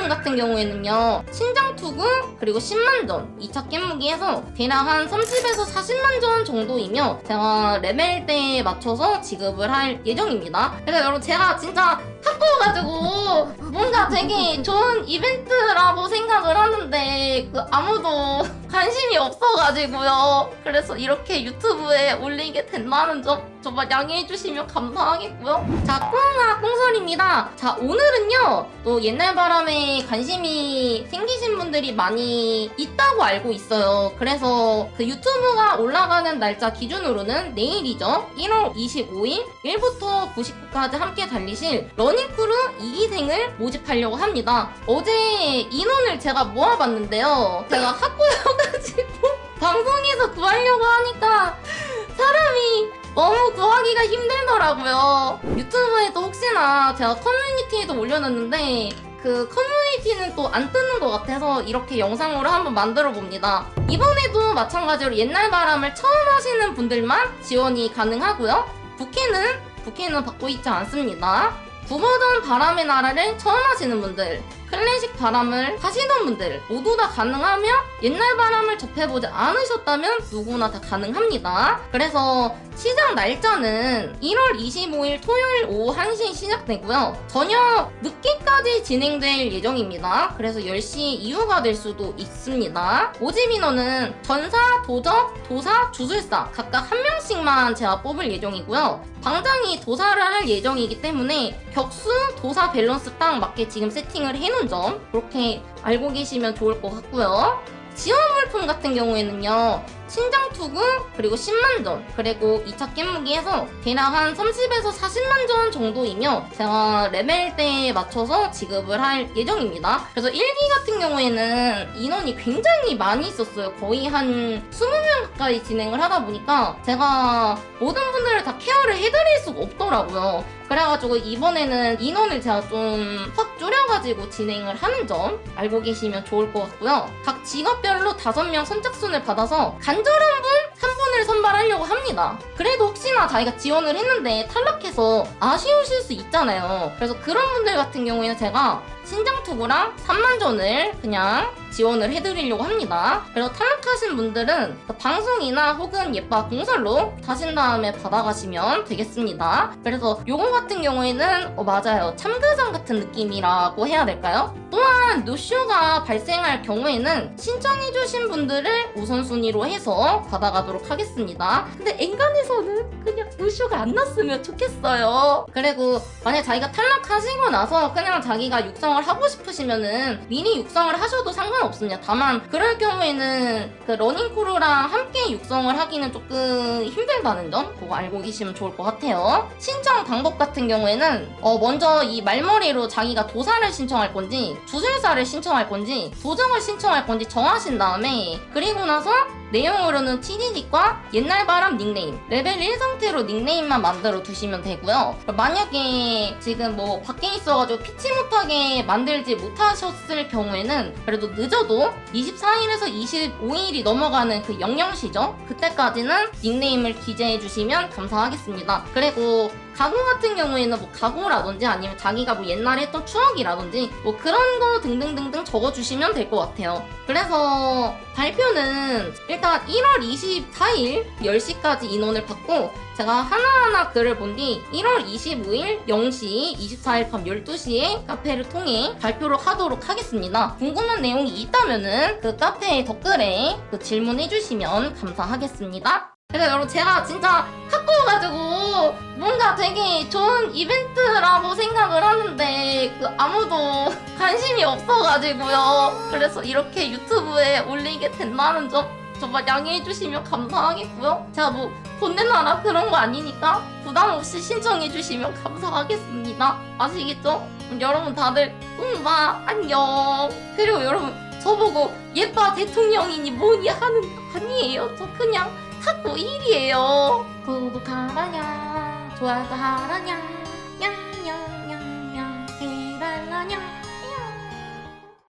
제품 같은 경우에는요 신장 투구 그리고 10만 전 2차 깻무기에서 대략 한 30에서 40만 전 정도이며 제가 레벨대에 맞춰서 지급을 할 예정입니다. 그래서 여러분 제가 진짜 바꿔가지고 뭔가 되게 좋은 이벤트라고 생각을 하는데 그 아무도 관심이 없어가지고요. 그래서 이렇게 유튜브에 올리게 된다는 점 정말 양해해 주시면 감사하겠고요. 자꾸 10월입니다. 자, 오늘은요, 또 옛날 바람에 관심이 생기신 분들이 많이 있다고 알고 있어요. 그래서 그 유튜브가 올라가는 날짜 기준으로는 내일이죠. 1월 25일 1부터 99까지 함께 달리실 러닝크루 2기생을 모집하려고 합니다. 어제 인원을 제가 모아봤는데요. 제가 학고여가지고 방송에서 구하려고 하니까 사람이 너무 구하기가 힘들더라고요. 유튜브에도 혹시나 제가 커뮤니티에도 올려놨는데 그 커뮤니티는 또 안 뜨는 것 같아서 이렇게 영상으로 한번 만들어 봅니다. 이번에도 마찬가지로 옛날 바람을 처음 하시는 분들만 지원이 가능하고요. 부캐는 부캐는 받고 있지 않습니다. 구버전 바람의 나라를 처음 하시는 분들, 클래식 바람을 하시던 분들 모두 다 가능하며 옛날 바람을 접해보지 않으셨다면 누구나 다 가능합니다. 그래서 시작 날짜는 1월 25일 토요일 오후 1시 시작되고요. 저녁 늦게까지 진행될 예정입니다. 그래서 10시 이후가 될 수도 있습니다. 인원은 전사, 도적, 도사, 주술사 각각 한 명씩만 제가 뽑을 예정이고요. 방장이 도사를 할 예정이기 때문에 격수, 도사 밸런스 딱 맞게 지금 세팅을 해놓은 점 그렇게 알고 계시면 좋을 것 같고요. 지원 물품 같은 경우에는요. 신장 투구 그리고 10만 전 그리고 2차 깻무기에서 대략 한 30에서 40만 전 정도이며 제가 레벨대에 맞춰서 지급을 할 예정입니다. 그래서 1기 같은 경우에는 인원이 굉장히 많이 있었어요. 거의 한 20명 가까이 진행을 하다 보니까 제가 모든 분들을 다 케어를 해드릴 수가 없더라고요. 그래가지고 이번에는 인원을 제가 좀 확 줄여 가지고 진행을 하는 점 알고 계시면 좋을 것 같고요. 각 직업별로 5명 선착순을 받아서 간절한 분 한 분을 선발하려고 합니다. 그래도 혹시나 자기가 지원을 했는데 탈락해서 아쉬우실 수 있잖아요. 그래서 그런 분들 같은 경우에는 제가 신장투구랑 3만전을 그냥 지원을 해드리려고 합니다. 그래서 탈락하신 분들은 그 방송이나 혹은 예빠 공설로 타신 다음에 받아가시면 되겠습니다. 그래서 요거 같은 경우에는 어, 맞아요. 참가장 같은 느낌이라고 해야 될까요? 또한 노쇼가 발생할 경우에는 신청해주신 분들을 우선순위로 해서 받아가도록 하겠습니다. 근데 엔간에 서는 그냥 노쇼가 안 났으면 좋겠어요. 그리고 만약 자기가 탈락하시고 나서 그냥 자기가 육성을 하고 싶으시면은 미리 육성을 하셔도 상관없습니다. 다만 그럴 경우에는 그 러닝크루랑 함께 육성을 하기는 조금 힘들다는 점 그거 알고 계시면 좋을 것 같아요. 신청 방법 같은 경우에는 어 먼저 이 말머리로 자기가 도사를 신청할 건지 주술사를 신청할 건지 도정을 신청할 건지 정하신 다음에 그리고 나서 내용으로는 TDD과 옛날 바람 닉네임 레벨 1 상태로 닉네임만 만들어 두시면 되고요. 만약에 지금 뭐 밖에 있어가지고 피치 못하게 만들지 못하셨을 경우에는 그래도 늦어도 24일에서 25일이 넘어가는 그 영영시죠? 그때까지는 닉네임을 기재해 주시면 감사하겠습니다. 그리고 가구 같은 경우에는 뭐 가구라든지 아니면 자기가 뭐 옛날에 했던 추억이라든지 뭐 그런 거 등등등등 적어주시면 될 것 같아요. 그래서 발표는 일단 1월 24일 10시까지 인원을 받고 제가 하나하나 글을 본 뒤 1월 25일 0시 24일 밤 12시에 카페를 통해 발표를 하도록 하겠습니다. 궁금한 내용이 있다면은 그 카페 댓글에 그 질문해 주시면 감사하겠습니다. 그래서 여러분 제가 진짜 바꿔가지고 뭔가 되게 좋은 이벤트라고 생각을 하는데 그 아무도 관심이 없어가지고요. 그래서 이렇게 유튜브에 올리게 된다는 점 정말 양해해 주시면 감사하겠고요. 제가 뭐 본네나라 그런 거 아니니까 부담 없이 신청해 주시면 감사하겠습니다. 아시겠죠? 여러분 다들 웅바 안녕. 그리고 여러분 저보고 예빠 대통령이니 뭐니 하는 거 아니에요. 저 그냥 탁구 1이에요. 구독하라냐, 좋아요 하라냐.